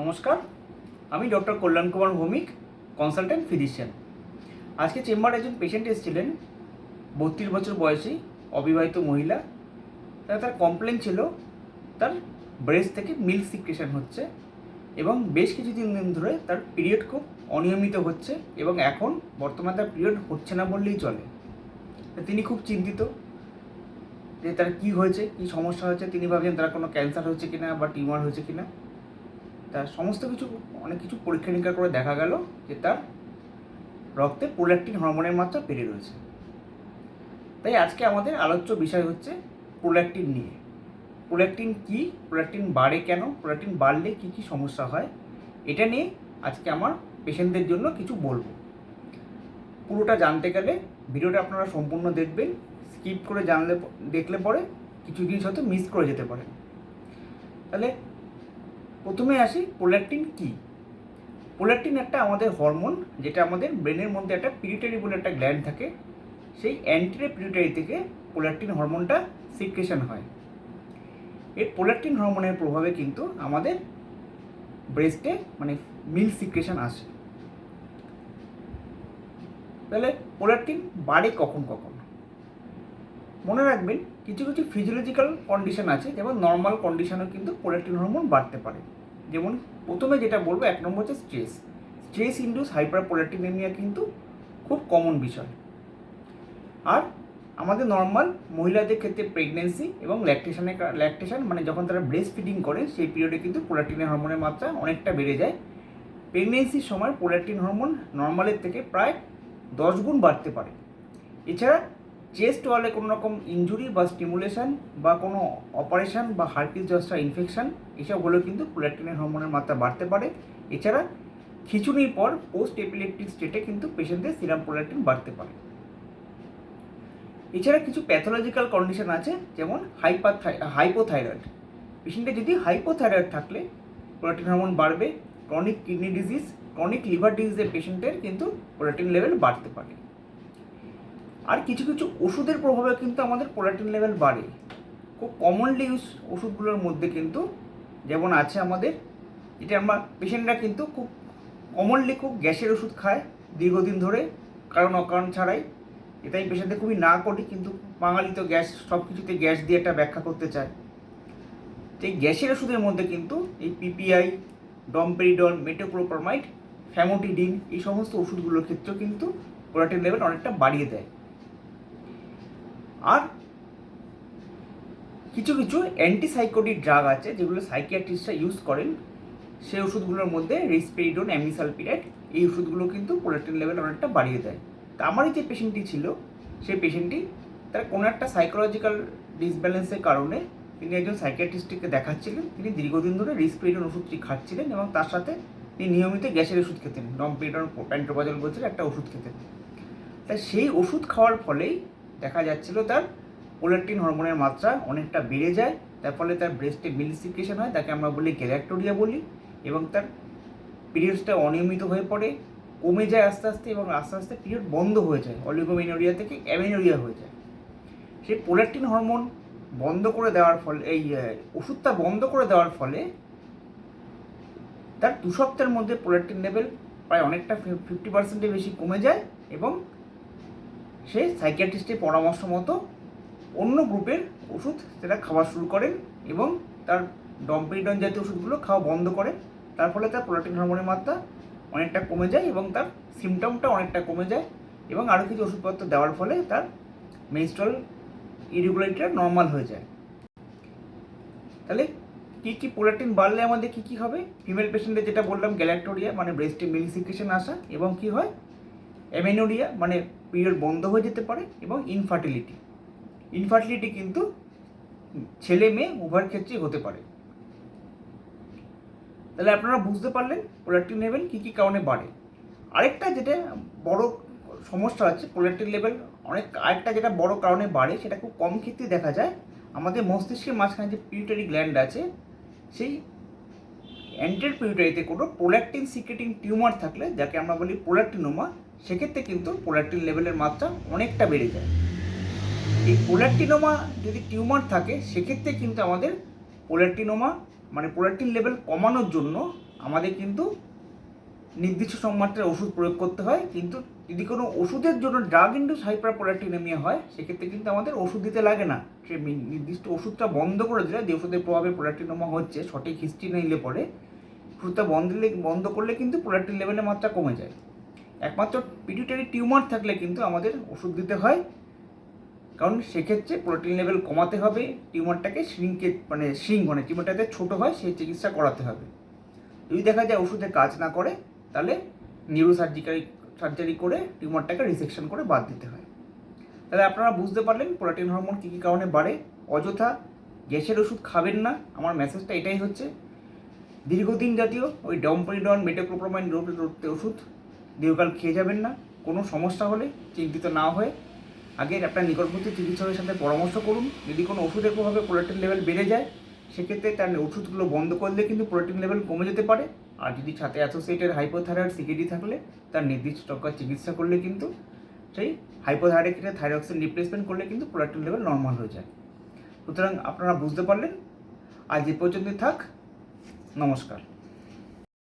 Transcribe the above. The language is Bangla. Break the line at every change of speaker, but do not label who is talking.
নমস্কার, আমি doctor Kalyan Kumar Bhowmik consultant physician আজকে চেম্বারে একজন পেশেন্ট এসেছিলেন, বত্রিশ বছর বয়সী, অবিবাহিত মহিলা। তার তার কমপ্লেন ছিল, তার ব্রেস্ট থেকে মিল্ক সিক্রেশন হচ্ছে এবং বেশ কিছুদিন দিন ধরে তার পিরিয়ড খুব অনিয়মিত হচ্ছে এবং এখন বর্তমানে তার পিরিয়ড হচ্ছে না বললেই চলে। তিনি খুব চিন্তিত যে তার কী হয়েছে, কী সমস্যা হয়েছে, তিনি ভাবছেন তার কোনো ক্যান্সার হয়েছে কিনা বা টিউমার হয়েছে কিনা। তার সমস্ত কিছু, অনেক কিছু পরীক্ষা নিরীক্ষা করে দেখা গেল যে তার রক্তে প্রোল্যাক্টিন হরমোনের মাত্রা বেড়ে রয়েছে। তাই আজকে আমাদের আলোচ্য বিষয় হচ্ছে প্রোল্যাক্টিন নিয়ে। প্রোল্যাক্টিন কি, প্রোল্যাক্টিন বাড়ে কেন, প্রোল্যাক্টিন বাড়লে কি কি সমস্যা হয়, এটা নিয়ে আজকে আমার পেশেন্টদের জন্য কিছু বলব। পুরোটা জানতে গেলে ভিডিওটা আপনারা সম্পূর্ণ দেখবেন, স্কিপ করে জানলে, দেখলে পরে কিছু জিনিস হয়তো মিস করে যেতে পারেন। তাহলে প্রথমে আসি প্রোল্যাক্টিন কি? প্রোল্যাক্টিন একটা আমাদের হরমোন যেটা আমাদের ব্রেনের মধ্যে একটা পিরিটারি বলে একটা গ্ল্যান্ড থাকে। সেই অ্যান্টিরে পিরিটারি থেকে প্রোল্যাক্টিন হরমোনটা সিক্রেশন হয়। এই প্রোল্যাক্টিন হরমোনের প্রভাবে কিন্তু আমাদের ব্রেস্টে মানে মিল্ক সিক্রেশন আসে। তাহলে প্রোল্যাক্টিন বাড়ে কখন কখন? মনে রাখবেন, কিছু কিছু ফিজিওলজিক্যাল কন্ডিশন আছে, যেমন নর্মাল কন্ডিশনেও কিন্তু প্রোল্যাক্টিন হরমোন বাড়তে পারে। যেমন প্রথমে যেটা বলব, এক নম্বর হচ্ছে stress stress induced hyperprolactinemia কিন্তু খুব কমন বিষয়। আর আমাদের নর্মাল মহিলাদের ক্ষেত্রে প্রেগনেন্সি এবং ল্যাকটেশনের ল্যাকটেশন মানে যখন তারা ব্রেস্ট ফিডিং করে, সেই পিরিয়ডে কিন্তু প্রোল্যাক্টিনের হরমোনের মাত্রা অনেকটা বেড়ে যায়। প্রেগনেন্সির সময় প্রোল্যাক্টিন হরমোন নর্মালের থেকে প্রায় দশ গুণ বাড়তে পারে। এছাড়া চেস্ট ওয়ালে কোনো রকম ইঞ্জুরি বা স্টিমুলেশন বা কোনো অপারেশন বা হার্টিস জস্টা ইনফেকশন এসব হলেও কিন্তু প্রোল্যাক্টিনের হরমোনের মাত্রা বাড়তে পারে। এছাড়া খিচুনির পর পোস্ট এপিলেপটিক স্টেটে কিন্তু পেশেন্টদের সিরাম প্রোল্যাক্টিন বাড়তে পারে। এছাড়া কিছু প্যাথোলজিক্যাল কন্ডিশন আছে, যেমন হাইপার হাইপোথাইরয়েড পেশেন্টের যদি হাইপোথাইরয়েড থাকলে প্রোল্যাক্টিন হরমোন বাড়বে chronic kidney disease chronic liver ডিজিজের পেশেন্টের কিন্তু প্রোল্যাক্টিন লেভেল বাড়তে পারে। আর কিছু কিছু ওষুধের প্রভাবে কিন্তু আমাদের প্রোল্যাক্টিন লেভেল বাড়ে। খুব কমনলি ইউজ ওষুধগুলোর মধ্যে কিন্তু যেমন আছে আমাদের, এটা আমরা পেশেন্টরা কিন্তু খুব কমনলি খুব গ্যাসের ওষুধ খায় দীর্ঘদিন ধরে, কারণ অকারণ ছাড়াই। এটাই পেশেন্টদের খুবই না করি, কিন্তু বাঙালি তো গ্যাস সব কিছুতে গ্যাস দিয়ে একটা ব্যাখ্যা করতে চায়। এই গ্যাসের ওষুধের মধ্যে কিন্তু এই পিপিআই ডমপেরিডন মেটোক্লোপ্রোমাইড ফ্যামোটিডিন এই সমস্ত ওষুধগুলোর ক্ষেত্রেও কিন্তু প্রোলাটিন লেভেল অনেকটা বাড়িয়ে দেয়। আর কিছু কিছু অ্যান্টিসাইকোটিক ড্রাগ আছে যেগুলো সাইকিয়াট্রিস্টরা ইউজ করেন। সেই ওষুধগুলোর মধ্যে রিসপেরিডন অ্যামিসালপিরেট এই ওষুধগুলো কিন্তু প্রোলাটিন লেভেল অনেকটা বাড়িয়ে দেয়। তা আমারই যে পেশেন্টটি ছিল, সেই পেশেন্টটি তার কোনো একটা সাইকোলজিক্যাল ডিসব্যালেন্সের কারণে তিনি একজন সাইকিয়াট্রিস্টকে দেখাচ্ছিলেন। তিনি দীর্ঘদিন ধরে রিসপেরিডন ওষুধটি খাচ্ছিলেন এবং তার সাথে তিনি নিয়মিত গ্যাসের ওষুধ খেতেন। ডমপেরিডন প্যান্টোবাজল বলছিল একটা ওষুধ খেতেন। তাই সেই ওষুধ খাওয়ার ফলেই দেখা যাচ্ছিল তার প্রোল্যাক্টিন হরমোনের মাত্রা অনেকটা বেড়ে যায়, তার ফলে তার ব্রেস্টে মিলিসিকেশন হয়, তাকে আমরা বলি গ্যালাক্টোরিয়া বলি, এবং তার পিরিয়ডসটা অনিয়মিত হয়ে পড়ে, কমে যায় আস্তে আস্তে এবং আস্তে আস্তে পিরিয়ড বন্ধ হয়ে যায় অলিগোমেনোরিয়া থেকে অ্যামেনোরিয়া হয়ে যায়। সেই প্রোল্যাক্টিন হরমোন বন্ধ করে দেওয়ার ফলে, এই ওষুধটা বন্ধ করে দেওয়ার ফলে তার দু সপ্তাহের মধ্যে প্রোল্যাক্টিন লেভেল প্রায় অনেকটা ফিফটি পার্সেন্টের বেশি কমে যায় এবং সে সাইকিয়াট্রিস্টের পরামর্শ মতো অন্য গ্রুপের ওষুধ, সেটা খাওয়া শুরু করেন এবং তার ডম্পিডন জাতীয় ওষুধগুলো খাওয়া বন্ধ করে তার ফলে তার প্রোটিন হরমোনের মাত্রা অনেকটা কমে যায় এবং তার সিমটমটা অনেকটা কমে যায় এবং আরও কিছু ওষুধপত্র দেওয়ার ফলে তার মেনস্ট্রাল ইরেগুলারিটিটা নর্মাল হয়ে যায়। তাহলে কী কী প্রোলাটিন বাড়লে আমাদের কী কী হবে? ফিমেল পেশেন্টের যেটা বললাম গ্যালাক্টোরিয়া মানে ব্রেস্টে মিলিসিকেশন আসা এবং কী হয়? অ্যামেনোরিয়া মানে পিরিয়ড বন্ধ হয়ে যেতে পারে এবং ইনফার্টিলিটি ইনফার্টিলিটি কিন্তু ছেলে মেয়ে উভয়ের ক্ষেত্রেই হতে পারে। তাহলে আপনারা বুঝতে পারলেন প্রোলাক্টিন লেভেল কী কী কারণে বাড়ে। আরেকটা যেটা বড় সমস্যা আছে প্রোলাক্টিন লেভেল অনেক, আরেকটা যেটা বড় কারণে বাড়ে, সেটা খুব কম ক্ষেত্রে দেখা যায়। আমাদের মস্তিষ্কের মাঝখানে যে পিউটারি গ্ল্যান্ড আছে, সেই অ্যান্টের পিউটারিতে কোনো প্রোল্যাক্টিন সিক্রেটিং টিউমার থাকলে, যাকে আমরা বলি প্রোল্যাক্টিনোমা সেক্ষেত্রে কিন্তু প্রোল্যাক্টিন লেভেলের মাত্রা অনেকটা বেড়ে যায়। এই প্রোল্যাক্টিনোমা যদি টিউমার থাকে, সেক্ষেত্রে কিন্তু আমাদের প্রোল্যাক্টিনোমা মানে প্রোডাক্টিন লেভেল কমানোর জন্য আমাদের কিন্তু নির্দিষ্ট সংমাত্রায় ওষুধ প্রয়োগ করতে হয়। কিন্তু যদি কোনো ওষুধের জন্য ড্রাগ ইন্ডুস হাইপার প্রোডাক্টিনেমিয়া হয়, সেক্ষেত্রে কিন্তু আমাদের ওষুধ দিতে লাগে না। সে নির্দিষ্ট ওষুধটা বন্ধ করে দিলে যে ওষুধের প্রভাবে প্রোডাক্টিনোমা হচ্ছে, সঠিক হিস্ট্রি নিলে পরে, ওষুধটা বন্ধ বন্ধ করলে কিন্তু প্রোডাক্টিন লেভেলের মাত্রা কমে যায়। একমাত্র পিটুইটারি টিউমার থাকলে কিন্তু আমাদের ওষুধ দিতে হয়। কারণ সেক্ষেত্রে প্রোটিন লেভেল কমাতে হবে টিউমারটাকে শ্রিঙ্কে মানে শ্রিং মানে টিউমারটাতে ছোটো হয়, সেই চিকিৎসা করাতে হবে। যদি দেখা যায় ওষুধে কাজ না করে, তাহলে নিউরো সার্জিক্যাল সার্জারি করে টিউমারটাকে রিসেকশন করে বাদ দিতে হয়। তাহলে আপনারা বুঝতে পারলেন প্রোটিন হরমোন কী কী কারণে বাড়ে। অযথা গ্যাসের ওষুধ খাবেন না। আমার মেসেজটা এটাই হচ্ছে, দীর্ঘদিন জাতীয় ওই ডমপরিডন মেটোক্লোপ্রোমাইন রোগতে ওষুধ দীর্ঘকাল খেয়ে যাবেন না, কোনো সমস্যা হলে চিন্তিত না হয়ে আগে আপনার নিকটবর্তী চিকিৎসকের সাথে পরামর্শ করুন। যদি কোনো ওষুধের প্রভাবে প্রোটিন লেভেল বেড়ে যায়, সেক্ষেত্রে তার ওষুধগুলো বন্ধ করলে কিন্তু প্রোটিন লেভেল কমে যেতে পারে। আর যদি সাথে অ্যাসোসিয়েটেড হাইপোথাইরয়েড সিকিডি থাকলে, তার নির্দিষ্ট টক্কার চিকিৎসা করলে কিন্তু সেই হাইপোথাইরয়েড ক্ষেত্রে থাইরক্সিন রিপ্লেসমেন্ট করলে কিন্তু প্রোটিন লেভেল নর্মাল হয়ে যায়। সুতরাং আপনারা বুঝতে পারলেন। আজ এ পর্যন্তই থাক। নমস্কার।